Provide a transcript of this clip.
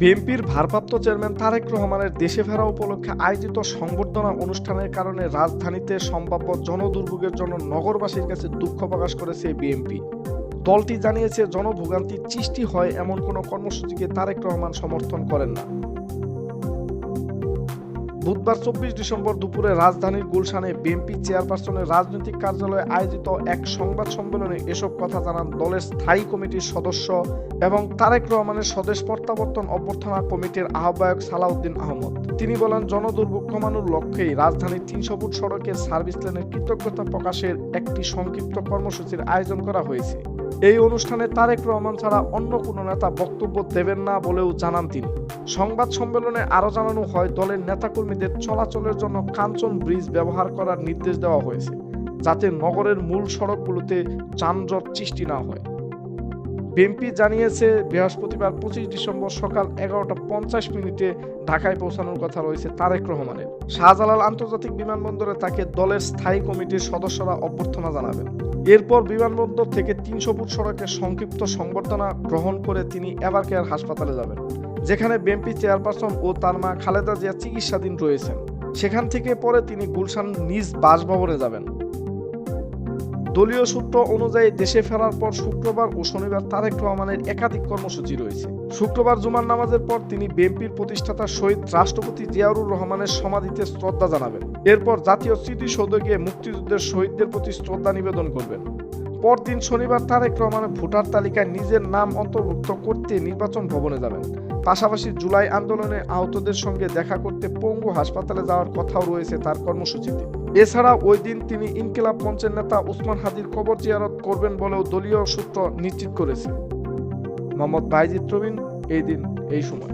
বিএনপির ভারপ্রাপ্ত চেয়ারম্যান তারেক রহমানের দেশে ফেরা উপলক্ষে আয়োজিত সংবর্ধনা অনুষ্ঠানের কারণে রাজধানীতে সম্ভাব্য জনদুর্ভোগের জন্য নগরবাসীর কাছে দুঃখ প্রকাশ করেছে বিএনপি। দলটি জানিয়েছে, জনভোগান্তি সৃষ্টি হয় এমন কোনো কর্মসূচিকে তারেক রহমান সমর্থন করেন না। বুধবার চব্বিশ ডিসেম্বর দুপুরে রাজধানীর গুলশানে বিএনপি চেয়ারপারসনের রাজনৈতিক কার্যালয়ে আয়োজিত এক সংবাদ সম্মেলনে এসব কথা জানান দলের স্থায়ী কমিটির সদস্য এবং তারেক রহমানের স্বদেশ প্রত্যাবর্তন অভ্যর্থনা কমিটির আহ্বায়ক সালাউদ্দিন আহমদ। তিনি বলেন, জনদুর্ভোগ কমানোর লক্ষ্যেই রাজধানীর তিনশো ফুট সড়কের সার্ভিস লেনের কৃতজ্ঞতা প্রকাশের একটি সংক্ষিপ্ত কর্মসূচির আয়োজন করা হয়েছে। এই অনুষ্ঠানে তারেক রহমান ছাড়া অন্য কোনো নেতা বক্তব্য দেবেন না বলেও জানান তিনি। সংবাদ সম্মেলনে আরও জানানো হয়, দলের নেতাকর্মীদের চলাচলের জন্য কাঞ্চন ব্রিজ ব্যবহার করার নির্দেশ দেওয়া হয়েছে, যাতে নগরের মূল সড়কগুলোতে যানজট সৃষ্টি না হয়। বিএনপি জানিয়েছে, বৃহস্পতিবার পঁচিশ ডিসেম্বর সকাল এগারোটা পঞ্চাশ মিনিটে ঢাকায় পৌঁছানোর কথা রয়েছে তারেক রহমানের। শাহজালাল আন্তর্জাতিক বিমানবন্দরে তাকে দলের স্থায়ী কমিটির সদস্যরা অভ্যর্থনা জানাবেন। এরপর বিমানবন্দর থেকে তিনশো ফুট সড়কে সংক্ষিপ্ত সংবর্ধনা গ্রহণ করে তিনি এভার কেয়ার হাসপাতালে যাবেন, যেখানে বিএনপি চেয়ারপারসন ও তার মা খালেদা জিয়া চিকিৎসাধীন রয়েছেন। সেখান থেকে পরে তিনি গুলশান নিজ বাসভবনে যাবেন। দলীয় সূত্র অনুযায়ী দেশে ফেরার পর শুক্রবার ও শনিবার তারেক রহমানের একাধিক কর্মসূচি রয়েছে। শুক্রবার জুমার নামাজের পর তিনি বিএনপির প্রতিষ্ঠাতা শহীদ রাষ্ট্রপতি জিয়াউর রহমানের সমাধিতে শ্রদ্ধা জানাবেন। এরপর জাতীয় স্মৃতিসৌধে গিয়ে মুক্তিযুদ্ধের শহীদদের প্রতি শ্রদ্ধা নিবেদন করবেন। পরদিন শনিবার তারেক রহমানের ভোটার তালিকায় নিজের নাম অন্তর্ভুক্ত করতে নির্বাচন ভবনে যাবেন। পাশাপাশি জুলাই আন্দোলনে আহতদের সঙ্গে দেখা করতে পঙ্গু হাসপাতালে যাওয়ার কথাও রয়েছে তার কর্মসূচিতে। এছাড়া ওই দিন তিনি ইনকিলাব মঞ্চের নেতা উসমান হাদির কবর জিয়ারত করবেন বলেও দলীয় সূত্র নিশ্চিত করেছে। মোহাম্মদ বাইজিদ রবিন, এই দিন, এই সময়।